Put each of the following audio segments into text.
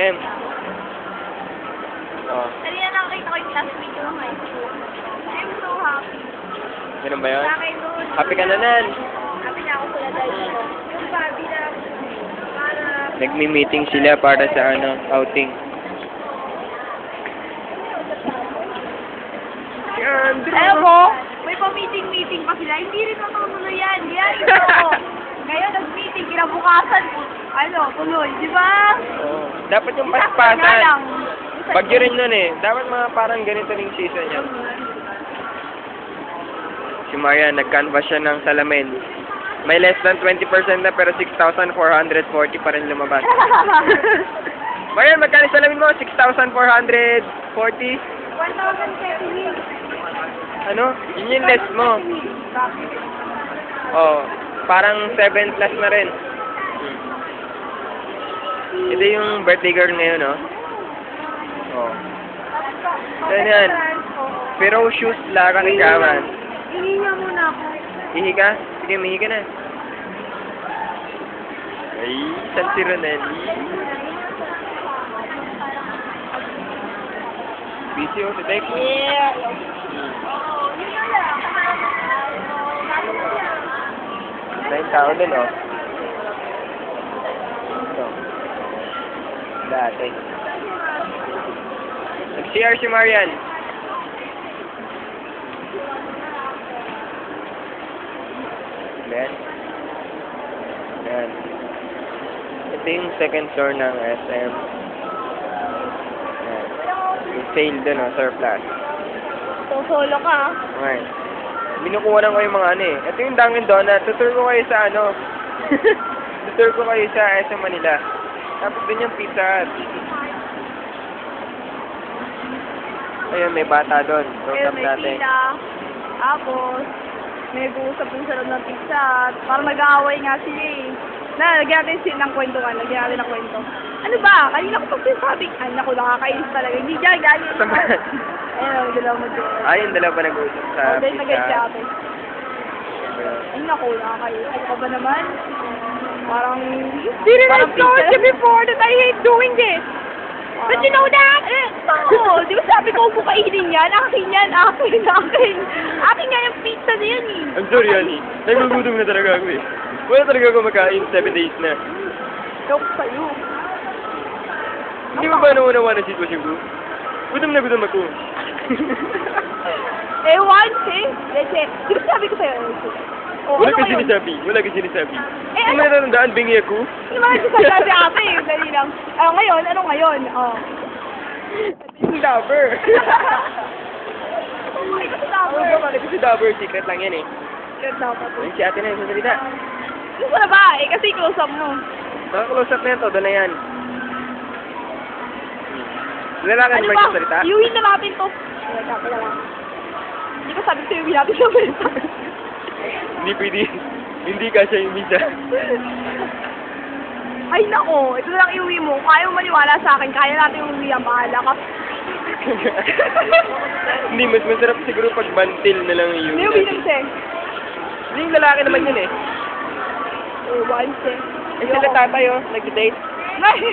SM. Oh, Kanina nakakita ko yung classmate ko ng high school. I'm so happy. ganun ba yun? Sa akin noon. Happy ka na nan. Happy na ako sila dahil dito. Yung Bobby na para Nagmi-meeting sila para sa ano, outing. Alam mo, may pa-meeting-meeting pa sila. Hindi rin matutuloy yan. Yan, ito. Ngayon, nag-meeting, kinabukasan, ano, tuloy, di ba? Oo. Dapat yung Nga paspasan. lang. Bagyo rin nun eh. Dapat mga parang ganito ring season niya. Si Maria, nag-canvas siya ng salamin. May less than 20% na pero 6,440 pa rin lumabas. Maria, magkano yung salamin mo? 6,440? 1,070. Ano? Yun yung less mo. Oh, parang 7 plus na rin. Hmm. Ito yung birthday girl ngayon, oh. Oh. Yan yan. Ferocious Lara Kigaman. Hindi niya muna ako. Ihi ka? Sige, mihi ka na. Ay, saan si Ronelli? Busy oh, Tek. Yeah. May tao din, oh. Dati. Nag-CR si Marian. Ayan. Ayan. Ito yung second floor ng SM. Ayan. Yung sale dun, oh, surplus. So, solo ka. ah. Okay. Binukuha lang ko yung mga ano eh. Ito yung Dunkin' Donut. Tutur ko kayo sa ano. Tutur ko kayo sa SM Manila. Tapos din yung Pizza. Ayun, may bata doon. Ayun, may natin. pila. Tapos, may nag-uusap dun sa loob ng pizza. Parang nag-aaway nga sila eh. Na, lagyan natin sila ng kwento ka. Lagyan natin ng kwento. Ano ba? Kanina ko pag sinasabing, ay naku, nakakainis talaga. Hindi dyan, galing. Ayun, ang dalawa mo dyan. Ay, yung dalawa pa nag-uusap sa Oh, Pizza Hut. ate. Ay naku, nakakainis. Ano ka ba naman? Parang, Didn't I parang told pizza. you before that I hate doing this? But you know that? Eh, no! Di ba sabi ko, huwag kainin yan? Akin yan, akin, akin. Akin nga yung pizza na yan eh. I'm sorry, honey. Nagugutom na talaga ako eh. Wala talaga ako makain. Seven days na. Joke sa'yo. Hindi mo ba nauunawa ng sitwasyon ko? Gutom na gutom ako. Eh, once eh. Leche. Di ba sabi ko sa'yo? Oh, Wala ano ka sinasabi. Wala ka sinasabi. Eh, Kung ano? may natandaan, bingi ako. Ano ba nagsasabi si ate eh? Dali lang. Ah, ngayon, ano ngayon? Oh. Yung Dabber. Kasi Ano ba? Ko si Dabber. Secret lang yan eh. Yan dapat. Ayun si ate na yung sasalita. Gusto na ba? Eh, kasi close up mo. Nakaklose up na yan. Todo na yan. Lalaki Ano na ba yung salita? Iuwi na natin to. Lang. Hindi ko sabi sa'yo, iuwi natin siya. Hindi pwede. Hindi ka siya yung visa. Ay, nako. Ito lang iuwi mo. Kung ayaw maniwala sa akin, kaya natin iuwi ang bahala ka. Hindi, mas masarap siguro pag bantil na lang yung Hindi, uwi siya eh. Hindi, yung lalaki naman yun eh. Eh, once eh. Eh, sila tatay oh, nag-date. Ay!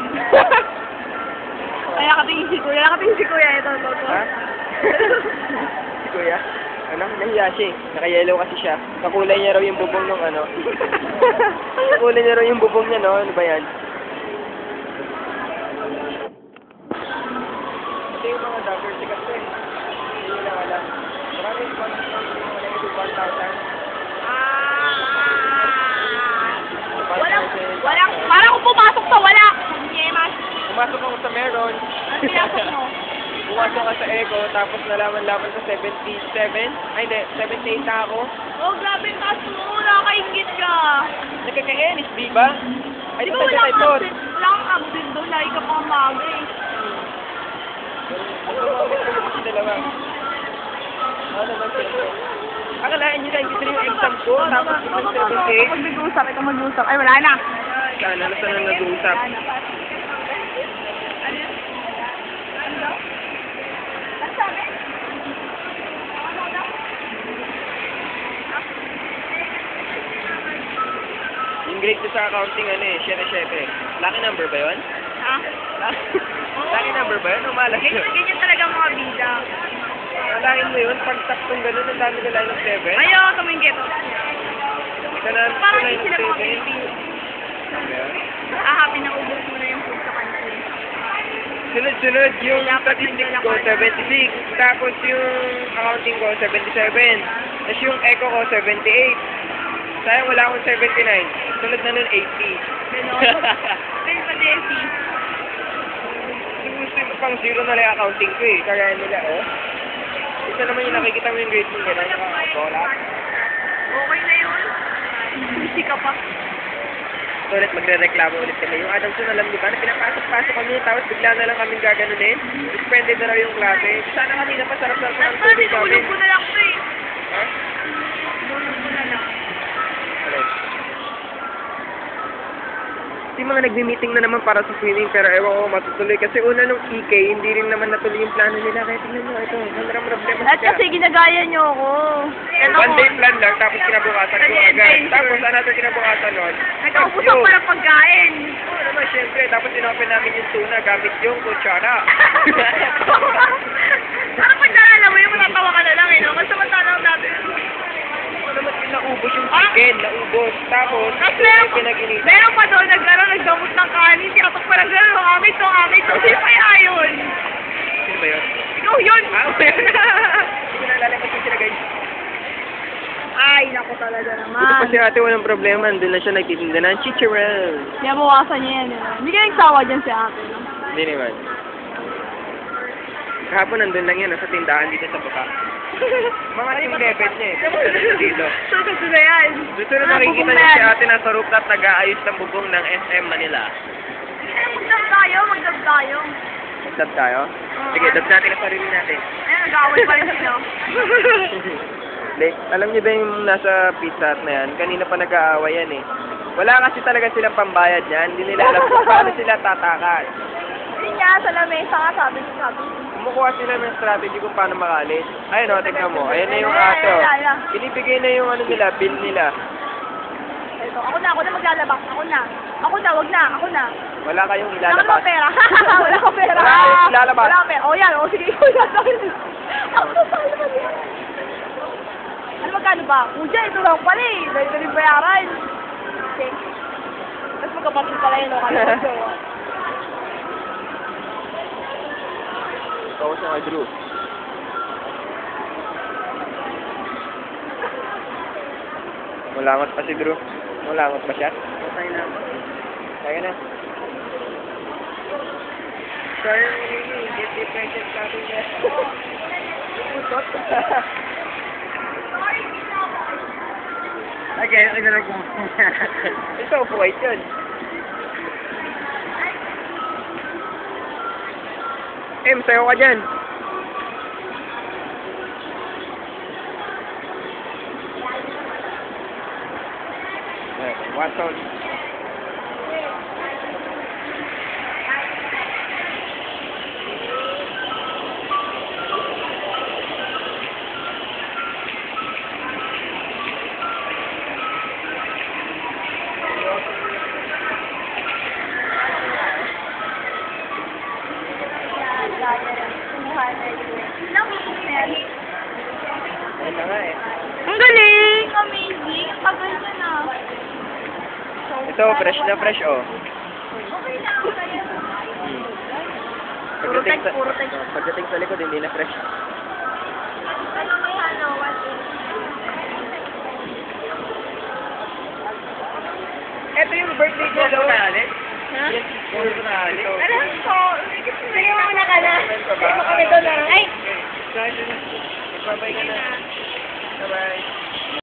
Ay, nakatingin si Kuya. Nakatingin si Kuya. Ito, ito, ito. Ha? si kuya? Ano? Nahiya siya eh. Naka-yellow kasi siya. Kakulay niya raw yung bubong ng ano. Kakulay niya raw yung bubong niya, no? Ano ba yan? Ito yung mga dapper sikat ko eh. Hindi alam. Maraming sponsors lang yung mga negative 1,000. Walang, walang, parang pumasok sa wala. Pumasok ako sa meron. Ano pinasok mo? Pumasok ka sa Eco, tapos nalaman-laman sa 77. Ay, hindi. 78 na ako. Oh, grabe taas mo. Nakakaingit ka. Nagkakainis, di ba? Ay, Di ba wala kang absent? Wala kang absent doon. Lagi ka pang maga eh. Ano dalawa? Ano naman sila? Nyo na, yung exam ko, tapos ito yung 7K. Kapag nag-uusap, ikaw mag-uusap. Ay, wala na. Sana, nasa na nag-uusap. Wala na. Ano yun? Ano daw? Ano sabi? Ano daw? Yung grade ko sa accounting, ano eh, 7-7. Lucky number ba yun? Ha? Lucky number ba yun? Umalas yun. Ganyan, ganyan talaga mga bida. Alain mo yun, pag taktong gano'n, ang dami nila ng 7. Ayaw, tumingkit. Ika na, Parang hindi sila mga Pilipino. 7. Ah, happy na ubos mo na yung food sa country. Sunod-sunod yung statistics ko, 76. Tapos yung accounting ko, 77. Tapos yung eco ko, 78. Sayang wala akong 79. Sunod na nun, 80. Ganon. Pero pa. Yung gusto yung pang zero na lang accounting ko eh. Kaya nila, oh. Isa naman yung nakikita mo yung grade mo. Nakakabola. Okay na yun. Busy ka pa. So ulit magre-reklamo ulit kami. Yung Adamson, alam niyo ba, na pinapasok-pasok kami, tapos bigla na lang kaming gaganunin. Suspended na raw yung klase. Sana kanina pa sarap-sarap ng tubig namin. ko na lang to eh. Yung mga nagmi-meeting na naman para sa swimming pero ewan ko matutuloy. Kasi una nung EK hindi rin naman natuloy yung plano nila. Kaya tingnan nyo ito walang problema At kasi ginagaya niyo ako. Ito one day plan lang tapos kinabukasan. Ko agad tapos another kinabukasan nun. Nagkaupos ako para pagkain. Oo naman syempre. Tapos inopen namin yung tuna gamit yung kutsara Parang pag naalala mo yung matatawa ka na lang eh, no? Kasi matalaw natin. ano naman yung naubos yung chicken naubos tapos Tapos meron yung pa, pinaginita meron pa doon, nagkaroon, nagdamot ng kanin, tinatok pa ng gano'n, ang amit, ang amit, so sino kaya yun? sino ba yun? Ikaw yun! Ah, okay. hindi ko naalala sino sila guys Ay, naku talaga Ito naman. pa si ate walang problema andun na siya nagtitinda ng chicharel Nabawasan niya yan, eh. Hindi ka nagsawa dyan si ate, no? Hindi naman. Kahapon nandun lang yan, nasa tindahan dito sa baba. Mga yung level niya eh. Dito. So, na yan. Dito na nakikita na si yan. ate nasa rooftop nag-aayos ng bubong ng SM Manila. Magdab tayo, magdab tayo. Dab tayo? Sige, dab natin ang sarili natin. Ayan, nag-aaway pa rin sila. Like, alam niyo ba yung nasa pizza na yan? Kanina pa nag-aaway yan eh. Wala kasi talaga silang pambayad niyan. Hindi nila alam kung paano sila tatakas. Yun nga, sa lamesa nga, sabi ko, sabi ko. Kumukuha sila ng strategy kung paano makalis. Ayun o, tignan mo. Ayan na yung ato. Binibigay na yung ano nila, bill nila. Ito, ako na, ako na maglalabas. Ako na. Ako na, wag na, ako na. Wala kayong Wala ka ilalabas. pera. Wala ka pera. Wala kayong ilalabas. Wala ka pera. O yan, o sige, ikaw yan. Ako na, paano ba yan? Ano magkano ba? Kuya, ito lang pala eh. Dahil ko rin bayaran. Okay. Tapos magkapatid pala yun, o kala ko Ikaw sa kay Drew. Malangot pa si Drew. Malangot pa siya. Okay na. Kaya na. Hindi. Get depression sa atin niya. Putot. Okay, ito na ko. Ito, white yun. Em, sayo ka dyan. Eh, Watson. Ang galing! Amazing! Ang tagal na na. Ito, fresh na fresh oh. Okay na, okay na. Hmm. Puro Pagdating sa, pagdating sa likod, hindi na fresh. Ano may is Ito yung birthday ko daw. Ha? Yung ko na ito. Alam ko, sige mo na ka na. Pa ba? Kami doon na. Ay! Bye-bye ka na. Bye-bye.